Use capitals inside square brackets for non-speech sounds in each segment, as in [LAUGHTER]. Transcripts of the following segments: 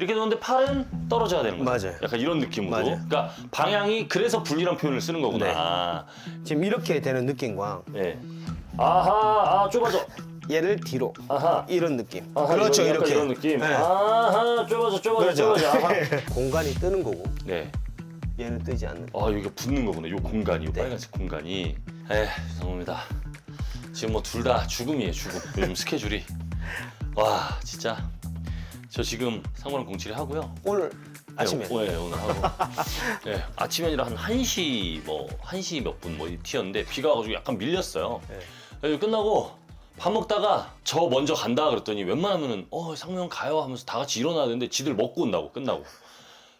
이렇게 놓는데 팔은 떨어져야 되는 거죠. 맞아요. 약간 이런 느낌으로. 맞아요. 그러니까 방향이 그래서 분리란 표현을 쓰는 거구나. 지금 이렇게 되는 느낌과 네. 아하, 아 좁아져. 얘를 뒤로 아하. 이런 느낌. 아하, 그렇죠 이런, 약간 이렇게. 이런 느낌. 네. 아하, 좁아져, 좁아져, 그렇죠. 좁아져. 아하. [LAUGHS] 공간이 뜨는 거고 네. 얘는 뜨지 않는. 아 여기가 붙는 거구나. 요 공간이, 요 네. 빨간색 공간이. 에, 죄송합니다. 지금 뭐 둘 다 죽음이에요, 죽음. 요즘 스케줄이. 와, 진짜. 저 지금 상무랑 공치를 하고요. 오늘 아침에 네, 오- 네, 오늘 하고. 네, 아침이 아니라 한 1시 뭐 1시 몇 분뭐 튀었는데 비가 와가지고 약간 밀렸어요. 네. 네, 끝나고 밥 먹다가 저 먼저 간다 그랬더니 웬만하면은 어 상무 형 가요 하면서 다 같이 일어나야 되는데 지들 먹고 온다고 끝나고.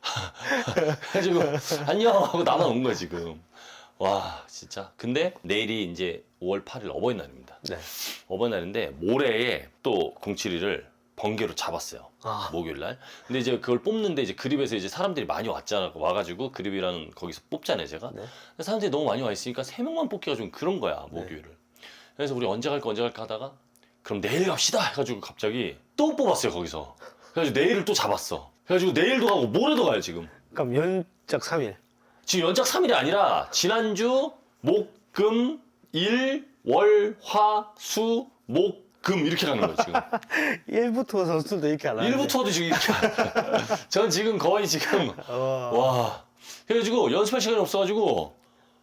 [LAUGHS] 그래가지고 안녕 하고 나만 온 거야 지금. 와 진짜. 근데 내일이 이제 5월 8일 어버이날입니다. 네. 어버이날인데 모레에 또 072를 번개로 잡았어요. 아. 목요일 날. 근데 이제 그걸 뽑는데 이제 그립에서 이제 사람들이 많이 왔잖아. 와가지고 그립이라는 거기서 뽑잖아요, 제가. 네. 근데 사람들이 너무 많이 와 있으니까 세 명만 뽑기가 좀 그런 거야, 목요일을. 그래서 우리 언제 갈까 언제 갈까 하다가 그럼 내일 갑시다 해가지고 갑자기 또 뽑았어요 거기서. 그래가지고 내일을 또 잡았어. 그래가지고 내일도 가고 모레도 가요 지금. 그럼 연작 3일. 지금 연작 3일이 아니라 지난주 목, 금, 일, 월, 화, 수, 목, 금 이렇게 가는 거예요 지금. [LAUGHS] 1부터 선수들도 이렇게 안 하는데. 1부터도 지금 이렇게. 전 [LAUGHS] 지금 거의 지금 어. 와. 그래가지고 연습할 시간이 없어가지고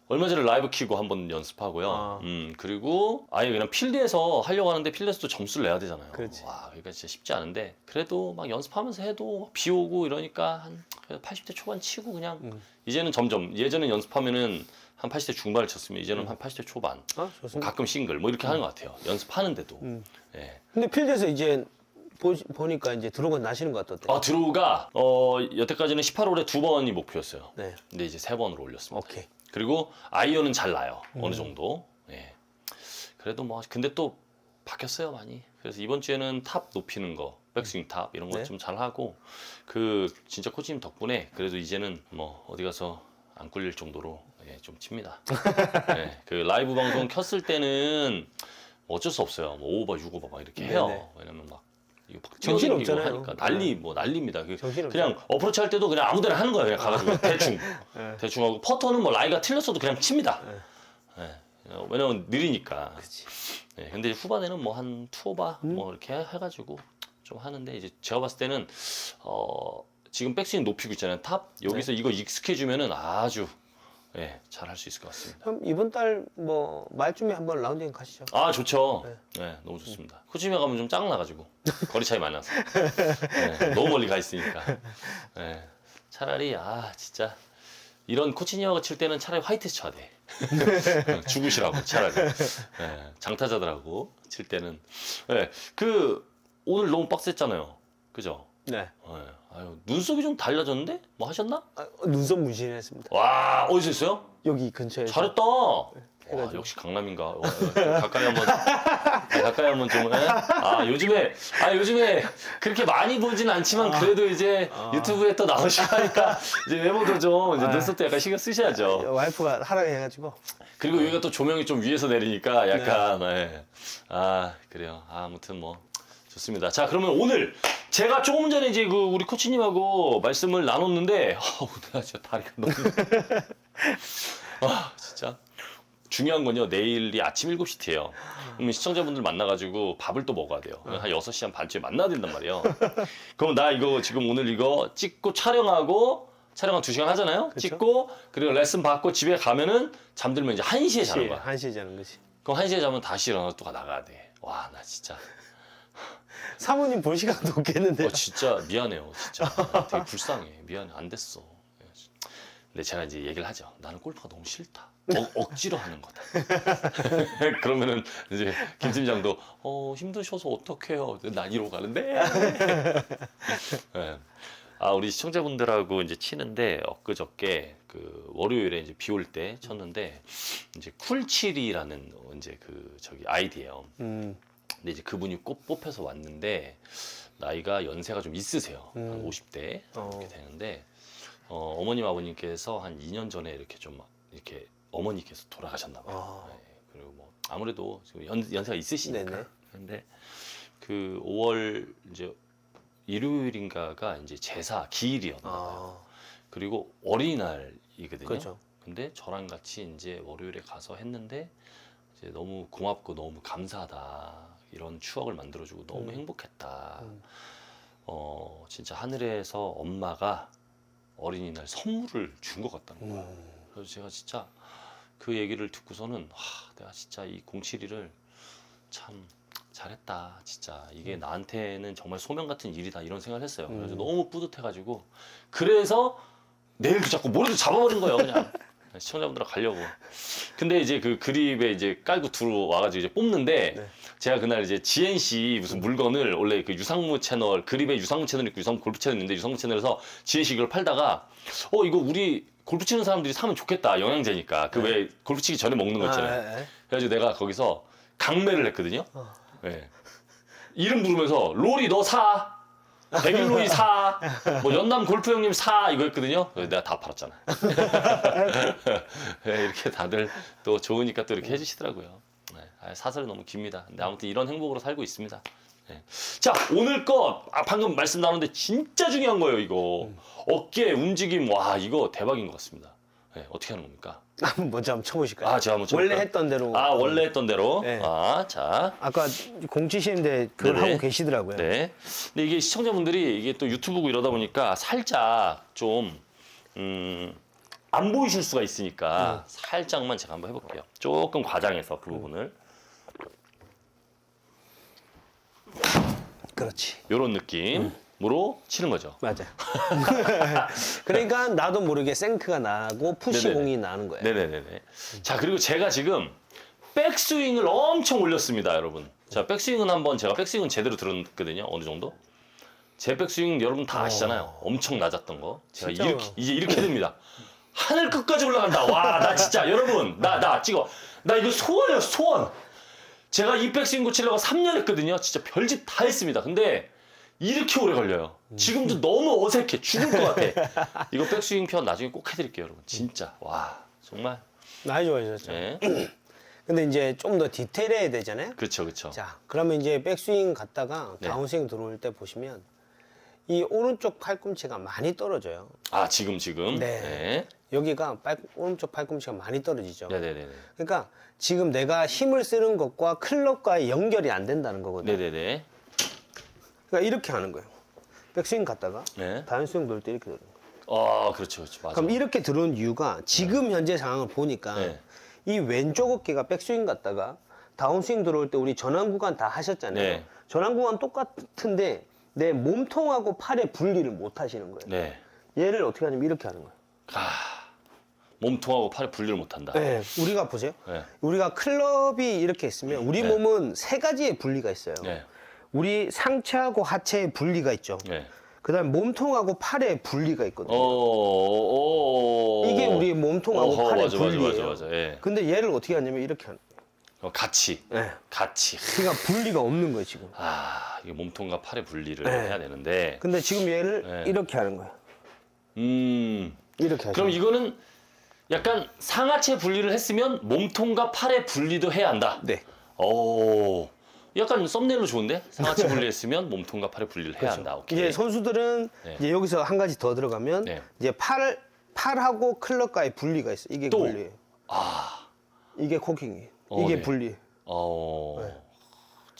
얼마 전에 라이브 키고 한번 연습하고요. 아. 음 그리고 아예 그냥 필드에서 하려고 하는데 필드에서도 점수를 내야 되잖아요. 그렇지. 와 그러니까 진짜 쉽지 않은데 그래도 막 연습하면서 해도 비 오고 이러니까 한 그래도 80대 초반 치고 그냥 음. 이제는 점점 예전에 연습하면은 한 80대 중반을 쳤으면 이제는 음. 한 80대 초반 아, 좋습니다. 가끔 싱글 뭐 이렇게 하는 것 같아요. 연습하는데도. 음. 예. 근데 필드에서 이제 보, 보니까 이제 들어가 나시는 것 같던데. 아 드로우가 어 여태까지는 18홀에 두 번이 목표였어요. 네. 근데 이제 세 번으로 올렸습니다. 오케이. 그리고 아이언은 잘 나요. 음. 어느 정도. 예. 그래도 뭐 근데 또 바뀌었어요 많이. 그래서 이번 주에는 탑 높이는 거, 백스윙 탑 이런 거 네. 좀 잘 하고 그 진짜 코치님 덕분에 그래도 이제는 뭐 어디 가서 안 꿀릴 정도로 예, 좀 칩니다. [LAUGHS] 예, 그 라이브 방송 켰을 때는 어쩔 수 없어요. 뭐 5오버, 6오버 막 이렇게 해요. 네네. 왜냐면 막 이거 막 정신 없잖아요. 하니까 난리 뭐 난리입니다. 그 정신 그냥 어프로치 할 때도 그냥 아무데나 하는 거예요. 그냥 가가지고 [LAUGHS] 대충 네. 대충 하고 퍼터는 뭐 라이가 틀렸어도 그냥 칩니다. 네. 예. 어, 왜냐면 느리니까. 그렇지. 예, 근데 후반에는 뭐 한 투오바 음. 뭐 이렇게 해가지고 좀 하는데 이제 제가 봤을 때는 어 지금 백스윙 높이고 있잖아요. 탑 여기서 네. 이거 익숙해지면은 아주 예, 잘 할 수 있을 것 같습니다. 그럼 이번 달 뭐 말쯤에 한번 라운딩 가시죠. 아 좋죠. 네. 네, 너무 좋습니다. 코치님에 가면 좀 짱 나가지고 거리 차이 많이 나서 네, 너무 멀리 가 있으니까. 네, 차라리 아 진짜 이런 코치님하고 칠 때는 차라리 화이트 쳐야 돼. [LAUGHS] 죽으시라고 차라리. 네, 장타자들하고 칠 때는. 네, 그 오늘 너무 빡셌잖아요. 그죠? 네. 네, 아유 눈썹이 좀 달라졌는데? 뭐 하셨나? 아, 눈썹 문신했습니다. 와 어디서 했어요? 여기 근처에. 잘했다. 와, 해가지고. 역시 강남인가. 어, 가까이 한번 아, 가까이 한번 좀. 해. 아 요즘에 아 요즘에 그렇게 많이 보진 않지만 그래도 이제 유튜브에 또 나오시고 하니까 [LAUGHS] 이제 외모도 좀 이제 아. 눈썹도 약간 신경 쓰셔야죠. 와이프가 하라고 해가지고. 그리고 여기가 또 조명이 좀 위에서 내리니까 약간 네. 아 그래요. 아, 아무튼 뭐 좋습니다. 자 그러면 오늘 제가 조금 전에 이제 그 우리 코치님하고 말씀을 나눴는데 [LAUGHS] 아우 내가 진짜 다리가 너무 [LAUGHS] 아 진짜. 중요한 건요 내일이 아침 7시 티예요. 그러면 시청자분들 만나가지고 밥을 또 먹어야 돼요. 한 6시 한 반쯤에 만나야 된단 말이에요. 그럼 나 이거 지금 오늘 이거 찍고 촬영하고 촬영 한 2시간 하잖아요? 그쵸. 찍고 그리고 레슨 받고 집에 가면은 잠들면 이제 1시에 자는 거야. 한시에 자는 거지. 그럼 1시에 자면 다시 일어나서 또 나가야 돼 와 나 진짜 사모님 볼 시간도 없겠는데. 어, 진짜 미안해요. 진짜 되게 불쌍해. 미안해. 안 됐어. 근데 제가 이제 얘기를 하죠. 나는 골프가 너무 싫다. 억, 억지로 하는 거다. [LAUGHS] 그러면은 이제 김 팀장도 어 힘드셔서 어떡해요. 난 이러고 가는데. 네. [LAUGHS] 아 우리 시청자분들하고 이제 치는데 엊그저께 그 월요일에 이제 비 올 때 쳤는데 이제 쿨칠이라는 이제 그 저기 아이디예요. 음. 근데 이제 그분이 꼭 뽑혀서 왔는데 나이가 연세가 좀 있으세요. 한 음. 50대 어. 이렇게 되는데 어, 어머님 아버님께서 한 2년 전에 이렇게 좀막 이렇게 어머니께서 돌아가셨나 봐요. 아. 네, 그리고 뭐 아무래도 지금 연, 연세가 있으시니까. 네네. 근데 그 5월 이제 일요일인가가 이제 제사 기일이었나 아, 봐요. 그리고 어린이날이거든요. 그렇죠. 근데 저랑 같이 이제 월요일에 가서 했는데 이제 너무 고맙고 너무 감사하다 이런 추억을 만들어주고 너무 음. 행복했다. 음. 어 진짜 하늘에서 엄마가 어린이날 선물을 준 것 같다는 거예요. 음, 그래서 제가 진짜 그 얘기를 듣고서는 와 내가 진짜 이 071을 참 잘했다 진짜 이게 나한테는 정말 소명 같은 일이다 이런 생각을 했어요 그래서 음. 너무 뿌듯해가지고 그래서 내일도 자꾸 머리도 잡아버린 거예요 그냥 시청자분들하고 가려고 근데 이제 그 그립에 이제 깔고 들어와가지고 이제 뽑는데 네. 제가 그날 이제 GNC 무슨 물건을 원래 그 유상무 채널 그립에 유상무 채널 있고 유상무 골프 채널 있는데 유상무 채널에서 GNC 이걸 팔다가 어 이거 우리 골프 치는 사람들이 사면 좋겠다 영양제니까 그 왜 골프 치기 전에 먹는 거 있잖아요 아, 예, 예. 그래가지고 내가 거기서 강매를 했거든요 어. 네. 이름 부르면서 로리 너 사. 백일로이 사, 뭐 연남 골프 형님 사 이거 했거든요. 그래서 내가 다 팔았잖아. [LAUGHS] 네, 이렇게 다들 또 좋으니까 또 이렇게 해주시더라고요. 네, 아, 사설이 너무 깁니다. 근데 아무튼 이런 행복으로 살고 있습니다. 네. 자 오늘 것 아, 방금 말씀 나눴는데 진짜 중요한 거예요 이거 어깨 움직임 와 이거 대박인 것 같습니다. 네, 어떻게 하는 겁니까? [LAUGHS] 한번 먼저 한번 쳐보실까요? 아 제가 한번 원래 쳐볼까요? 했던 대로. 아 원래 했던 대로 네. 아자 아까 공치시는데 그걸 네네. 하고 계시더라고요. 네. 근데 이게 시청자분들이 이게 또 유튜브고 이러다 보니까 살짝 좀, 음, 안 보이실 수가 있으니까 살짝만 제가 한번 해볼게요. 조금 과장해서 그 부분을. 그렇지. 요런 느낌으로 치는 거죠. 맞아. [LAUGHS] 그러니까 나도 모르게 생크가 나고 푸시 네네네. 공이 나는 거예요. 네네네네. 자, 그리고 제가 지금 백스윙을 엄청 올렸습니다, 여러분. 자, 백스윙은 한번 제가 백스윙은 제대로 들었거든요, 어느 정도. 제 백스윙 여러분 다 아시잖아요. 엄청 낮았던 거. 제가 진짜. 이렇게, 이제 이렇게 됩니다. 하늘 끝까지 올라간다. 와, 나 진짜, 여러분, 나, 나 찍어. 나 이거 소원이에요, 소원. 제가 이 백스윙 고치려고 3년 했거든요. 진짜 별짓 다 했습니다. 근데 이렇게 오래 걸려요. 지금도 너무 어색해. 죽을 것 같아. [LAUGHS] 이거 백스윙 편 나중에 꼭 해드릴게요, 여러분. 진짜. 와, 정말. 많이 좋아지셨죠. 네. [CLEARS THROAT] 근데 이제 좀 더 디테일해야 되잖아요. 그렇죠, 그렇죠. 자, 그러면 이제 백스윙 갔다가 네. 다운스윙 들어올 때 보시면 이 오른쪽 팔꿈치가 많이 떨어져요. 아, 지금, 지금. 네. 네. 여기가 팔- 오른쪽 팔꿈치가 많이 떨어지죠. 네네네네. 그러니까 지금 내가 힘을 쓰는 것과 클럽과의 연결이 안 된다는 거거든요. 네네네. 그러니까 이렇게 하는 거예요. 백스윙 갔다가 네. 다운 스윙 돌 때 이렇게 들어오는 거예요. 아, 그렇죠, 그렇죠. 맞아. 그럼 이렇게 들어온 이유가 지금 현재 상황을 보니까 네. 이 왼쪽 어깨가 백스윙 갔다가 다운스윙 들어올 때 우리 전환 구간 다 하셨잖아요. 네. 전환 구간 똑같은데 내 몸통하고 팔의 분리를 못 하시는 거예요. 네. 얘를 어떻게 하냐면 이렇게 하는 거예요. 아, 몸통하고 팔을 분리를 못한다. 네, 우리가 보세요. 네. 우리가 클럽이 이렇게 있으면 우리 네. 몸은 세 가지의 분리가 있어요. 네. 우리 상체하고 하체의 분리가 있죠. 네. 그다음 에 몸통하고 팔의 분리가 어, 있거든요. 어, 어, 이게 우리 몸통하고 어허, 팔의 맞아, 맞아, 분리예요. 맞아, 맞아. 예. 근데 얘를 어떻게 하냐면 이렇게 하는. 어, 같이, 네. 같이. 그러니까 분리가 없는 거예요 지금. 아, 이게 몸통과 팔의 분리를 네. 해야 되는데. 근데 지금 얘를 네. 이렇게 하는 거예요. 음. 이렇게 하죠. 그럼 이거는 약간 상하체 분리를 했으면 몸통과 팔의 분리도 해야 한다. 네. 오. 약간 썸네일로 좋은데? 상하체 [LAUGHS] 분리했으면 몸통과 팔의 분리를 해야 한다. 오케이. 이제 선수들은 네. 이제 여기서 한 가지 더 들어가면 네. 이제 팔 팔하고 클럽과의 분리가 있어. 요 이게 또? 분리예요. 아. 이게 코킹이에요. 어, 이게 네. 분리. 어. 네.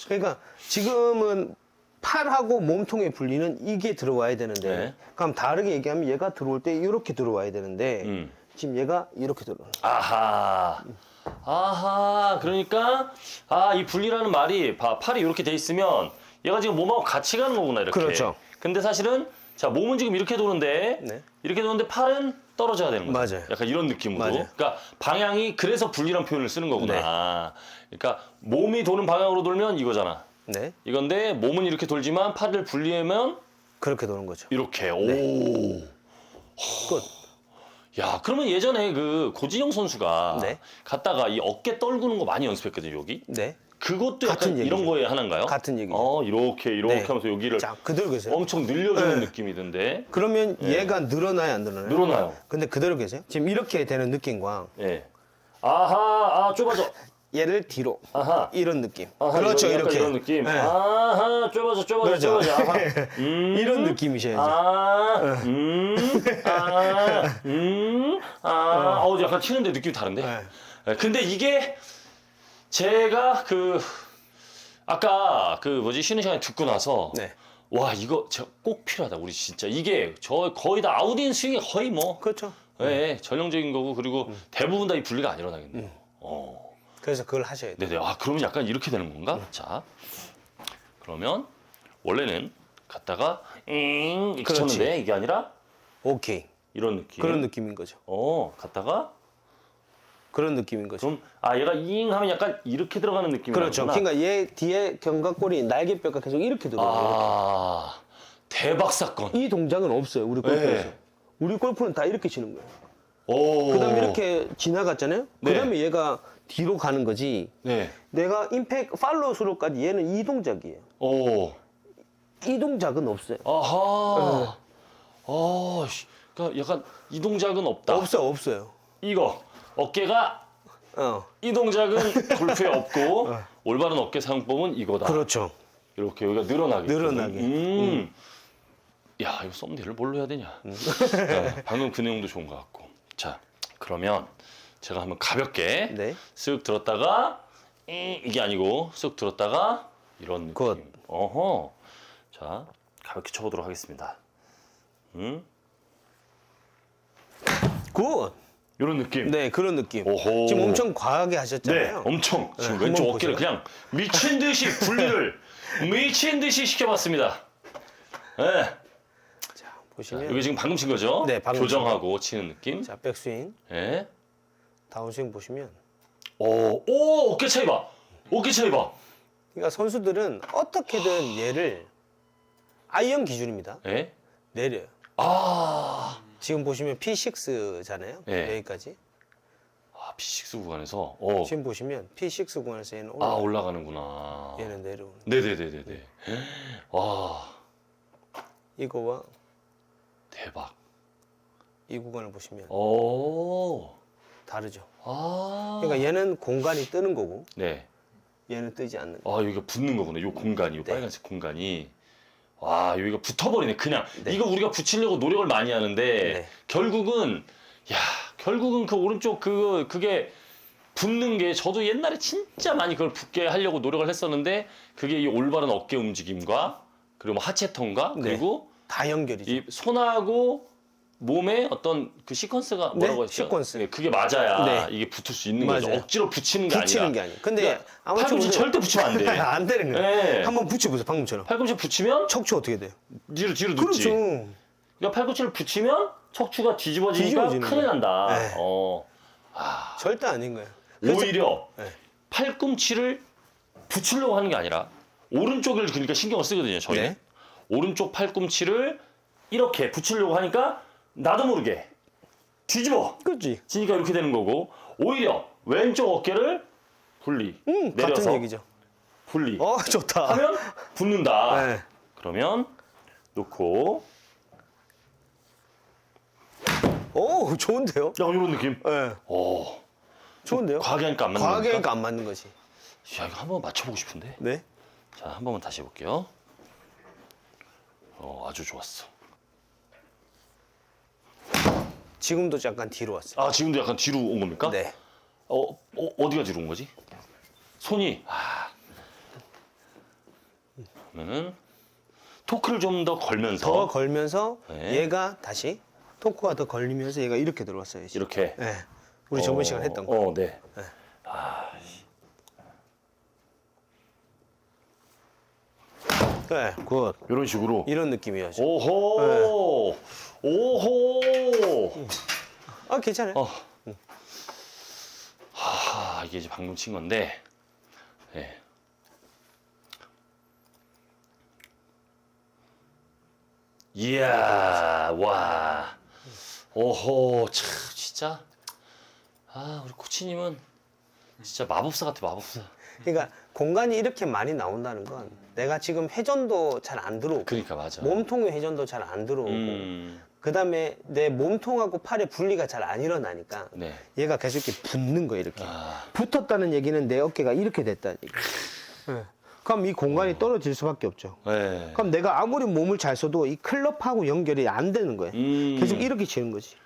그러니까 지금은 팔하고 몸통의 분리는 이게 들어와야 되는데 네. 그럼 다르게 얘기하면 얘가 들어올 때 이렇게 들어와야 되는데 음. 지금 얘가 이렇게 들어오는 거예요. 아하. 아하. 그러니까 아, 이 분리라는 말이 봐, 팔이 이렇게 돼 있으면 얘가 지금 몸하고 같이 가는 거구나, 이렇게. 그렇죠. 근데 사실은 자, 몸은 지금 이렇게 도는데 네. 이렇게 도는데 팔은 떨어져야 되는 거죠. 맞아요. 약간 이런 느낌으로. 맞아요. 그러니까 방향이 그래서 분리란 표현을 쓰는 거구나. 그러니까 몸이 도는 방향으로 돌면 이거잖아. 네. 이건데 몸은 이렇게 돌지만 팔을 분리하면 그렇게 도는 거죠. 이렇게. 오. 끝. 야, 그러면 예전에 그 고진영 선수가 네. 갔다가 이 어깨 떨구는 거 많이 연습했거든요, 여기. 네. 그것도 같은 약간 이런 얘기죠. 거에 하나인가요? 같은 얘기죠. 어, 이렇게 이렇게 네. 하면서 여기를 자, 그대로 계세요. 엄청 늘려주는 네. 느낌이던데. 그러면 얘가 늘어나요, 안 늘어나요? 늘어나요. 근데 그대로 계세요. 지금 이렇게 되는 느낌과 예. 아하, 아 좁아져. 얘를 뒤로 아하. 이런 느낌. 아하, 그렇죠 이런, 이렇게 이런 느낌. 네. 아하, 좁아져, 좁아져, 그렇죠. 좁아져. 아하. [LAUGHS] 음. 이런 느낌이셔야죠. 아, 음, 아, 음, 아, 어, 약간 치는데 느낌이 다른데? 네. 네, 근데 이게 제가 그 아까 그 뭐지 쉬는 시간에 듣고 나서 네. 와 이거 제가 꼭 필요하다 우리 진짜 이게 저 거의 다 아웃인 스윙이 거의 뭐 그렇죠. 예, 전형적인 거고 그리고 음. 대부분 다 이 분리가 안 일어나겠네요. 어. 그래서 그걸 하셔야 돼요. 네네. 아, 그러면 약간 이렇게 되는 건가? 음. 자. 그러면 원래는 갔다가 잉 이렇게 그렇지. 쳤는데 이게 아니라 오케이. 이런 느낌. 그런 느낌인 거죠. 어, 갔다가 그런 느낌인 거죠. 좀 아, 얘가 잉 하면 약간 이렇게 들어가는 느낌이 그렇죠. 나구나. 그러니까 얘 뒤에 견갑골이 날개뼈가 계속 이렇게 들어가요. 아. 대박 사건. 이 동작은 없어요. 우리 골프에서. 네. 우리 골프는 다 이렇게 치는 거예요. 오. 그다음에 이렇게 지나갔잖아요. 네. 그다음에 얘가 뒤로 가는 거지. 네. 내가 임팩 팔로우 스로까지 얘는 이 동작이에요. 오. 이 동작은 없어요. 아하. 아, 씨. 그러니까 약간 이 동작은 없다. 없어 없어요. 이거 어깨가 어. 이 동작은 [LAUGHS] 골프에 없고 올바른 어깨 사용법은 이거다. 그렇죠. 이렇게 여기가 늘어나게. 늘어나게. 음. 야, 이거 썸네일을 뭘로 해야 되냐? 자, 방금 그 내용도 좋은 것 같고. 자, 그러면 제가 한번 가볍게 네. 쓱 들었다가 이- 이게 아니고 쓱 들었다가 이런 느낌. 굿. 어허. 자, 가볍게 쳐보도록 하겠습니다. 음, 굿. 이런 느낌. 네, 그런 느낌. 오호. 지금 엄청 과하게 네, 하셨잖아요. 엄청 지금 네, 왼쪽 한번 어깨를 보세요. 그냥 미친 듯이 분리를 [LAUGHS] 미친 듯이 시켜봤습니다. 네, 자, 자, 보시면 여기 지금 방금 친 거죠? 네, 방금 교정하고 치는 느낌. 자, 백스윙, 네. 다운스윙 보시면 오, 오, 어깨 차이 봐. 어깨 차이 봐. 그러니까 선수들은 어떻게든 얘를 아이언 기준입니다. 네. 내려요. 아, 지금 보시면 P6잖아요. 네. 여기까지. 아 P6 구간에서 어, 지금 보시면 P6 구간에서 얘는 아 올라 올라가는구나. 얘는 내려오는. 네네네네네. 와, 이거와 대박. 이 구간을 보시면 오, 다르죠. 아, 그러니까 얘는 공간이 뜨는 거고 네. 얘는 뜨지 않는 거. 아 여기가 붙는 거구나. 요 공간이, 요 네. 빨간색 공간이. 와 여기가 붙어버리네. 그냥 네. 이거 우리가 붙이려고 노력을 많이 하는데 네. 결국은 야 결국은 그 오른쪽 그 그게 붙는 게 저도 옛날에 진짜 많이 그걸 붙게 하려고 노력을 했었는데 그게 이 올바른 어깨 움직임과 그리고 뭐 하체 턴과 네. 그리고 다 연결이죠. 이 손하고 몸의 어떤 그 시퀀스가 뭐라고 네, 했죠? 시퀀스. 네, 그게 맞아야 네. 이게 붙을 수 있는 거죠. 맞아요. 억지로 붙이는 게 붙이는 아니라. 게 아니에요. 근데 그러니까 팔꿈치 분들- 절대 붙이면 안 돼. [LAUGHS] 안 되는 거예요. 네. 한번 붙여보세요. 방금처럼. 팔꿈치 붙이면 척추 어떻게 돼요? 뒤로 뒤로 눕지. 그렇죠. 그러니까 팔꿈치를 붙이면 척추가 뒤집어지니까 뒤집어지는 큰일 거예요. 난다. 네. 어. 아, 절대 아닌 거예요. 그래서- 오히려 네. 팔꿈치를 붙이려고 하는 게 아니라 오른쪽을 그러니까 신경을 쓰거든요. 저희 네. 는 오른쪽 팔꿈치를 이렇게 붙이려고 하니까 나도 모르게 뒤집어. 그렇지. 지니까 이렇게 되는 거고 오히려 왼쪽 어깨를 분리 음, 내려서 같은 얘기죠. 분리 어, 좋다. 하면 붙는다. 네. 그러면 놓고 오, 좋은데요? 야 이런 느낌. 네. 오 좋은데요? 과하게 하니까 안 맞는 과하게. 하니까 안 맞는 거지. 야 이거 한번 맞춰보고 싶은데. 네. 자 한 번만 다시 해볼게요. 어 아주 좋았어. 지금도 잠깐 뒤로 왔어요. 아 지금도 약간 뒤로 온 겁니까? 네. 어, 어 어디가 뒤로 온 거지? 손이 아. 그러면은 토크를 좀 더 걸면서 더 걸면서 네. 얘가 다시 토크가 더 걸리면서 얘가 이렇게 들어왔어요. 지금. 이렇게. 네. 우리 저번 어, 시간 했던 거. 어, 네. 네. 굿. 이런 식으로. 이런 느낌이에요. 지금. 오호. 오호. 아, 괜찮아요. 어. 하, 이게 이제 방금 친 건데. 네. 이야, 와. 오호, 참, 진짜. 아, 우리 코치님은 진짜 마법사 같아, 마법사. 그러니까 공간이 이렇게 많이 나온다는 건 내가 지금 회전도 잘 안 들어오고 그러니까 맞아. 몸통의 회전도 잘 안 들어오고 음, 그 다음에 내 몸통하고 팔의 분리가 잘 안 일어나니까 네. 얘가 계속 이렇게 붙는 거예요, 이렇게. 아, 붙었다는 얘기는 내 어깨가 이렇게 됐다는 얘기. 예. 그럼 이 공간이 떨어질 수밖에 없죠. 네. 그럼 내가 아무리 몸을 잘 써도 이 클럽하고 연결이 안 되는 거예요. 음. 계속 이렇게 치는 거지.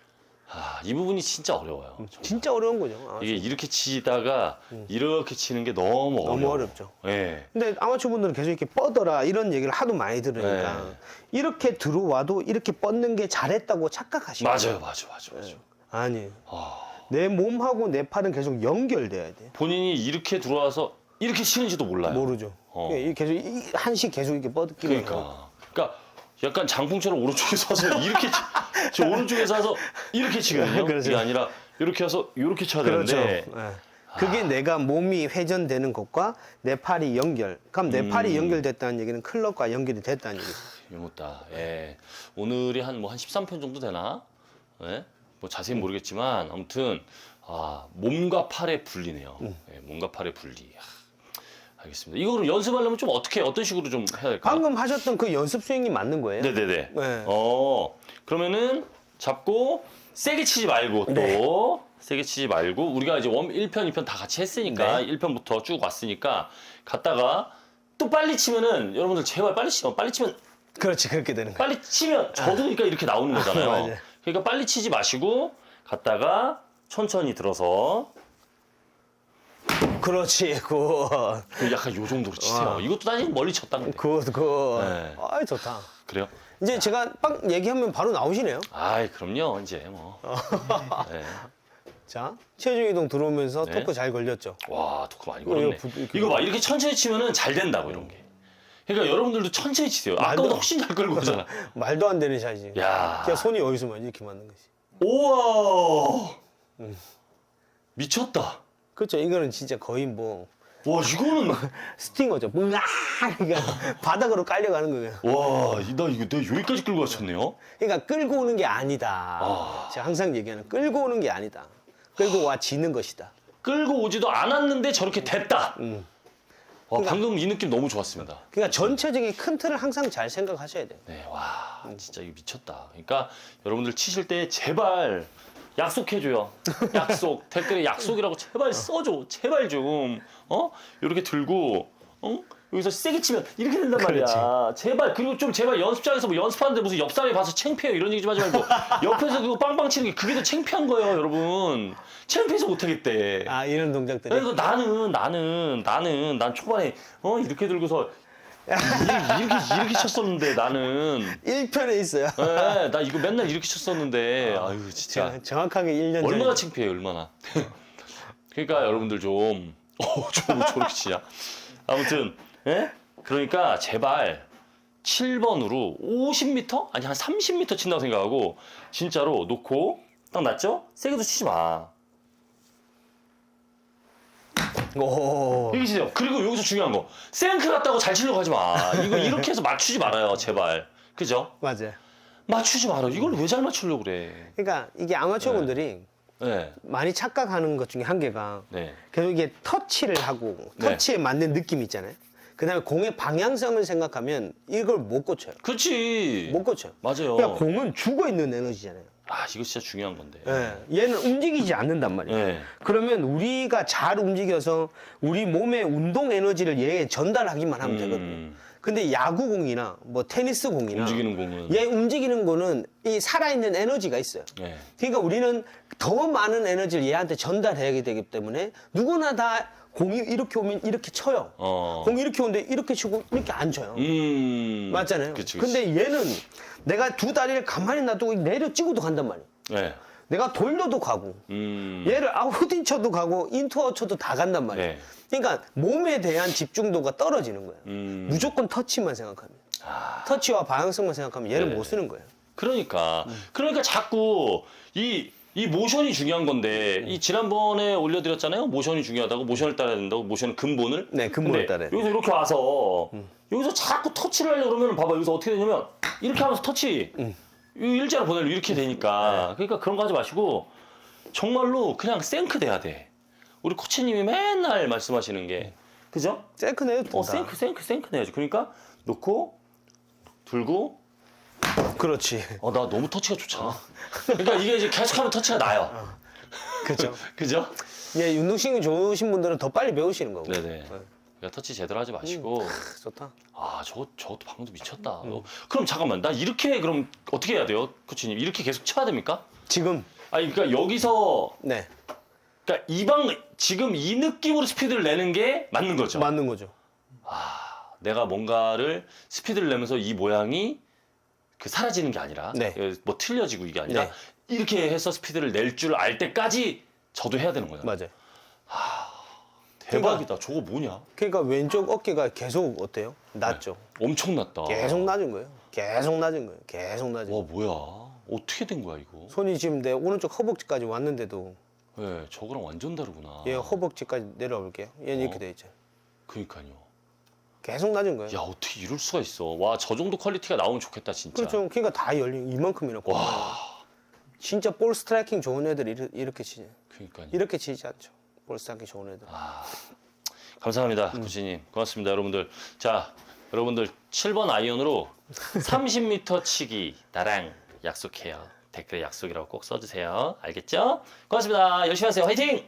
아, 이 부분이 진짜 어려워요. 정말. 진짜 어려운 거죠. 아, 이게 이렇게 치다가 이렇게 치는 게 너무 어려워. 너무 어렵죠. 예. 근데 아마추어 분들은 계속 이렇게 뻗어라 이런 얘기를 하도 많이 들으니까 네. 이렇게 들어와도 이렇게 뻗는 게 잘했다고 착각하시는 맞아요, 맞아, 맞아, 맞아. 아니 아, 내 몸하고 내 팔은 계속 연결돼야 돼. 본인이 이렇게 들어와서 이렇게 치는지도 몰라요. 모르죠. 어. 이 계속 이- 한씩 계속 이렇게 뻗기만 해요. 그러니까, 그러니까 약간 장풍처럼 오른쪽에서 와서 이렇게 치, 저 오른쪽에서 와서 이렇게 치거든요. 그렇죠. 이게 아니라 이렇게 와서 이렇게 쳐야 그렇죠. 되는데 예. 그게 내가 몸이 회전되는 것과 내 팔이 연결. 그럼 내 음. 팔이 연결됐다는 얘기는 클럽과 연결이 됐다는 얘기죠. 이못다. 예. 오늘이 한 뭐 한 13편 정도 되나? 예? 뭐 자세히 모르겠지만 아무튼 아, 몸과 팔의 분리네요. 음. 예, 몸과 팔의 분리. 아, 알겠습니다. 이거 그럼 연습하려면 좀 어떻게 어떤 식으로 좀 해야 될까요? 방금 하셨던 그 연습 스윙이 맞는 거예요? 네네네. 네. 어 그러면은 잡고 세게 치지 말고 또 네. 세게 치지 말고 우리가 이제 원 1편, 2편 다 같이 했으니까 네. 1편부터 쭉 왔으니까 갔다가 또 빨리 치면은 여러분들 제발 빨리 치면 빨리 치면 그렇지 그렇게 되는 거예요. 빨리 치면 저도 그러니까 이렇게 나오는 [LAUGHS] 거잖아요. 맞아요. 그러니까 빨리 치지 마시고 갔다가 천천히 들어서 그렇지 그그 약간 요 정도로 치세요. 와. 이것도 사실 멀리 쳤다는 데 그, 그, 네. 아이, 좋다. 그래요? 이제 제가 빡 얘기하면 바로 나오시네요. 아이 그럼요 이제 뭐. 네. [LAUGHS] 자, 체중 이동 들어오면서 네. 토크 잘 걸렸죠. 와 토크 많이 걸었네. 이거 부- 이거 봐 이렇게 천천히 치면은 잘 된다고 이런 게. 그러니까 여러분들도 천천히 치세요. 아까보다 훨씬 잘 끌고 오잖아. [LAUGHS] 말도 안 되는 샷이. 야. 그냥 손이 어디서 만 이렇게 맞는 거지. 우와. 미쳤다. 그렇죠. 이거는 진짜 거의 뭐 와 이거는 [LAUGHS] 스팅어죠. 뭔가 그러니까 바닥으로 깔려가는 거예요. 와, 나 이거 내가 여기까지 끌고 갔었네요. 그러니까 끌고 오는 게 아니다. 아. 제가 항상 얘기하는 끌고 오는 게 아니다. 끌고 와 지는 것이다. 끌고 오지도 않았는데 저렇게 됐다. 음. 와, 그러니까- 방금 이 느낌 너무 좋았습니다. 그러니까 전체적인 큰 틀을 항상 잘 생각하셔야 돼요. 네, 와, 진짜 이거 미쳤다. 그러니까 여러분들 치실 때 제발 약속해줘요. [LAUGHS] 약속 댓글에 약속이라고 제발 써줘. 제발 좀 어? 이렇게 들고 어? 여기서 세게 치면 이렇게 된단 말이야. 제발 그리고 좀 제발 연습장에서 뭐 연습하는데 무슨 옆 사람이 봐서 창피해요 이런 얘기 좀 하지 말고 [LAUGHS] 옆에서 그거 빵빵 치는 게 그게 더 창피한 거예요, 여러분. 창피해서 못 하겠대. 아 이런 동작들이. 그래서 나는 나는 나는 난 초반에 어 이렇게 들고서 이렇게 이렇게, 이렇게 쳤었는데 나는. 1편에 있어요. 예, 나 이거 맨날 이렇게 쳤었는데. 아 유 진짜. 제가 정확하게 1년 전에. 얼마나 창피해 얼마나. 그러니까 여러분들 좀 어, 좀 저렇게 치냐 아무튼 예? 그러니까 제발 7번으로 50m 아니 한 30m 친다고 생각하고 진짜로 놓고 딱 놨죠? 세게도 치지 마 오. 치세요. 그리고 여기서 중요한 거. 생크 같다고 잘 치려고 하지 마. 이거 [LAUGHS] 이렇게 해서 맞추지 말아요, 제발. 그죠? 맞아요. 맞추지 말아. 이걸 왜 잘 맞추려고 그래. 그러니까 이게 아마추어 분들이 네. 많이 착각하는 것 중에 한 개가 네. 계속 이게 터치를 하고 네. 터치에 맞는 느낌 있잖아요. 그다음에 공의 방향성을 생각하면 이걸 못 고쳐요. 그렇지. 못 고쳐요. 맞아요. 그러니까 공은 죽어 있는 에너지잖아요. 아, 이거 진짜 중요한 건데. 예. 얘는 움직이지 않는단 말이에요. 네. 그러면 우리가 잘 움직여서 우리 몸의 운동 에너지를 얘에 전달하기만 하면 되거든요. 음, 근데 야구공이나 뭐 테니스 공이나 움직이는 공은. 얘 움직이는 거는 이 살아있는 에너지가 있어요. 네. 그러니까 우리는 더 많은 에너지를 얘한테 전달해야 되기 때문에 누구나 다 공이 이렇게 오면 이렇게 쳐요. 어. 공이 이렇게 오는데 이렇게 치고 이렇게 안 쳐요. 음. 맞잖아요. 그치, 그치. 근데 얘는 내가 두 다리를 가만히 놔두고 내려 찍어도 간단 말이에요. 네. 내가 돌려도 가고 음. 얘를 아웃인 쳐도 가고 인투어 쳐도 다 간단 말이에요. 네. 그러니까 몸에 대한 집중도가 떨어지는 거예요. 음. 무조건 터치만 생각하면. 아, 터치와 방향성만 생각하면 얘는 네. 못 쓰는 거예요. 그러니까. 음. 그러니까 자꾸 이, 이 모션이 중요한 건데, 음. 이 지난번에 올려드렸잖아요. 모션이 중요하다고, 모션을 따라야 된다고, 모션은 근본을. 네, 근본을 근데 따라야 돼. 음. 여기서 이렇게 와서, 여기서 자꾸 터치를 하려고 그러면, 봐봐, 여기서 어떻게 되냐면, 이렇게 하면서 터치. 음. 이 일자로 보내려 이렇게 네. 되니까. 그러니까 그런 거 하지 마시고, 정말로 그냥 생크 돼야 돼. 우리 코치님이 맨날 말씀하시는 게, 그죠? 내도 된다. 어, 생크, 생크, 생크 내야지. 그러니까, 놓고, 들고, 그렇지. 어, 나 너무 터치가 좋잖아. 그러니까 이게 이제 계속하면 터치가 나요. 그죠. [LAUGHS] 그죠? 예, 운동신경 좋으신 분들은 더 빨리 배우시는 거고. 네네. 그러니까 터치 제대로 하지 마시고. 좋다. 아, 저, 저것도 방금도 미쳤다. 어, 그럼 잠깐만, 나 이렇게 그럼 어떻게 해야 돼요, 코치님? 이렇게 계속 쳐야 됩니까? 지금 아니, 그러니까 여기서, 네 그러니까 이 방, 지금 이 느낌으로 스피드를 내는 게 맞는 거죠. 맞는 거죠. 내가 뭔가를 스피드를 내면서 이 모양이 그 사라지는 게 아니라, 네. 뭐 틀려지고 이게 아니라, 네. 이렇게 해서 스피드를 낼 줄 알 때까지 저도 해야 되는 거예요. 맞아요. 대박이다. 저거 뭐냐? 그러니까 왼쪽 어깨가 계속 어때요? 낮죠. 엄청 낮다. 계속 낮은 거예요. 계속 낮은 거예요. 계속 낮은. 와, 거예요. 뭐야? 어떻게 된 거야, 이거? 손이 지금 내 오른쪽 허벅지까지 왔는데도 네, 저거랑 완전 다르구나. 얘 허벅지까지 내려와 볼게요. 얘는 어. 이렇게 돼 있죠. 그니까요. 계속 낮은 거예요. 야, 어떻게 이럴 수가 있어. 와, 저 정도 퀄리티가 나오면 좋겠다, 진짜. 그렇죠. 그러니까 다 열린 이만큼이나. 와, 진짜 볼 스트라이킹 좋은 애들이 이렇게, 이렇게 치죠. 그니까요. 이렇게 치지 않죠. 볼 스트라이킹 좋은 애들. 아, 감사합니다, 코치님. 고맙습니다, 여러분들. 자, 여러분들 7번 아이언으로 30m 치기 나랑 약속해요. 댓글에 약속이라고 꼭 써주세요. 알겠죠? 고맙습니다. 열심히 하세요. 화이팅!